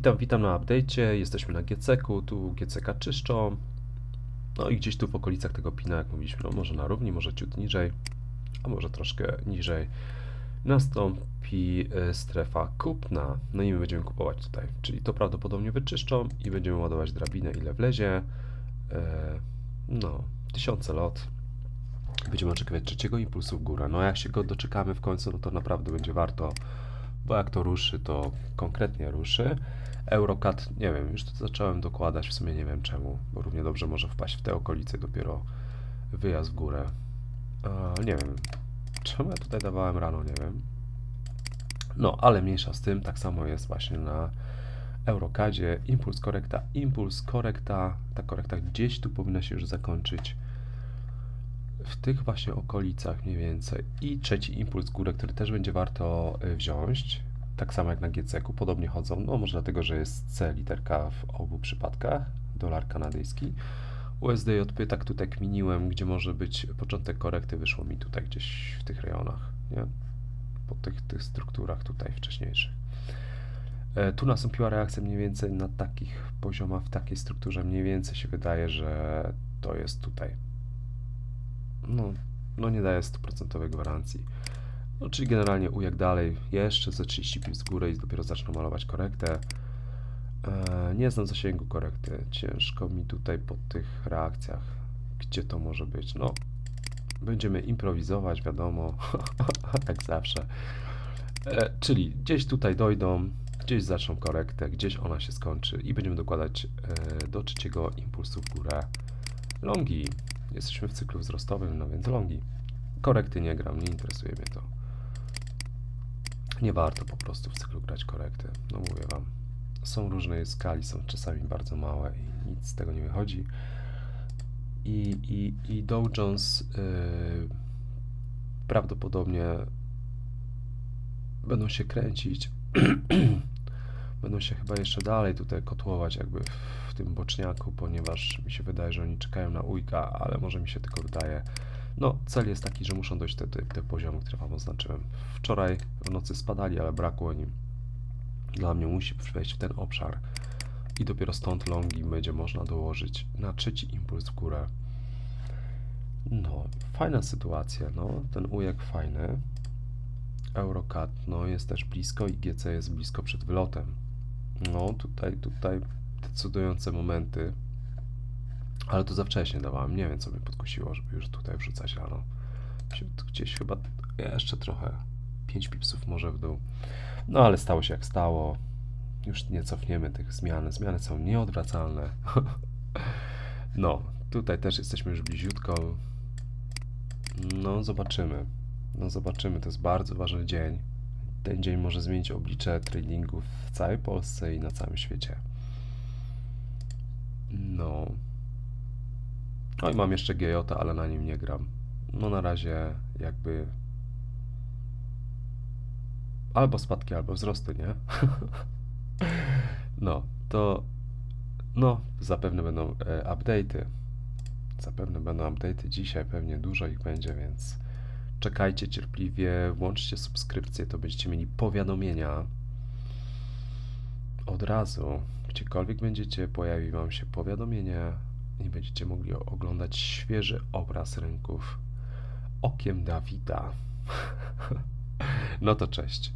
Witam, witam na update'cie. Jesteśmy na GCK-u, tu GCK czyszczą. No i gdzieś tu w okolicach tego pina, jak mówiliśmy, no może na równi, może ciut niżej, a może troszkę niżej, nastąpi e, strefa kupna. No i my będziemy kupować tutaj. Czyli to prawdopodobnie wyczyszczą i będziemy ładować drabinę ile wlezie. E, No, tysiące lot. Będziemy oczekiwać trzeciego impulsu w górę. No jak się go doczekamy w końcu, no to naprawdę będzie warto, bo jak to ruszy, to konkretnie ruszy. Eurocat, nie wiem, już to zacząłem dokładać, w sumie nie wiem czemu, bo równie dobrze może wpaść w te okolice dopiero wyjazd w górę. A, nie wiem, czemu ja tutaj dawałem rano, nie wiem. No, ale mniejsza z tym, tak samo jest właśnie na Eurocadzie. Impuls korekta, impuls korekta, ta korekta gdzieś tu powinna się już zakończyć w tych właśnie okolicach mniej więcej. I trzeci impuls górę, który też będzie warto y, wziąć. Tak samo jak na GCK-u, podobnie chodzą. No może dlatego, że jest C literka w obu przypadkach, dolar kanadyjski. USDJP tak tutaj kminiłem, gdzie może być początek korekty, wyszło mi tutaj gdzieś w tych rejonach, nie? Po tych, tych strukturach tutaj wcześniejszych. E, Tu nastąpiła reakcja mniej więcej na takich poziomach, w takiej strukturze mniej więcej się wydaje, że to jest tutaj no, no nie daje 100% gwarancji. No, czyli generalnie ujak dalej, jeszcze ze 30 pips w górę i dopiero zaczną malować korektę. E, nie znam zasięgu korekty, ciężko mi tutaj po tych reakcjach, gdzie to może być. No, będziemy improwizować, wiadomo, jak zawsze. E, czyli gdzieś tutaj dojdą, gdzieś zaczną korektę, gdzieś ona się skończy i będziemy dokładać e, do trzeciego impulsu w górę longi. Jesteśmy w cyklu wzrostowym, no więc longi. Korekty nie gram, nie interesuje mnie to. Nie warto po prostu w cyklu grać korekty. No mówię wam. Są różne skali, są czasami bardzo małe i nic z tego nie wychodzi. I, i, i Dow Jones yy, prawdopodobnie będą się kręcić. się chyba jeszcze dalej tutaj kotłować jakby w tym boczniaku, ponieważ mi się wydaje, że oni czekają na ujka, ale może mi się tylko wydaje. No, cel jest taki, że muszą dojść do te, te poziomy, które Wam oznaczyłem. Wczoraj w nocy spadali, ale brakło im. Dla mnie musi wejść w ten obszar i dopiero stąd longi będzie można dołożyć na trzeci impuls w górę. No, fajna sytuacja, no, ten ujek fajny. Eurocat, no, jest też blisko i GC jest blisko przed wylotem. No, tutaj, tutaj decydujące momenty. Ale to za wcześnie dawałem. Nie wiem, co mnie podkusiło, żeby już tutaj wrzucać rano. Gdzieś chyba jeszcze trochę. 5 pipsów może w dół. No, ale stało się jak stało. Już nie cofniemy tych zmian. Zmiany są nieodwracalne. No, tutaj też jesteśmy już bliziutko. No, zobaczymy. No, zobaczymy. To jest bardzo ważny dzień. Ten dzień może zmienić oblicze tradingu w całej Polsce i na całym świecie. No. No i mam jeszcze GJ, ale na nim nie gram. No na razie jakby albo spadki, albo wzrosty, nie? No, to no, zapewne będą e, update'y. Zapewne będą update'y dzisiaj, pewnie dużo ich będzie, więc czekajcie cierpliwie, włączcie subskrypcję, to będziecie mieli powiadomienia od razu. Gdziekolwiek będziecie, pojawi Wam się powiadomienie i będziecie mogli oglądać świeży obraz rynków okiem Dawida. No to cześć.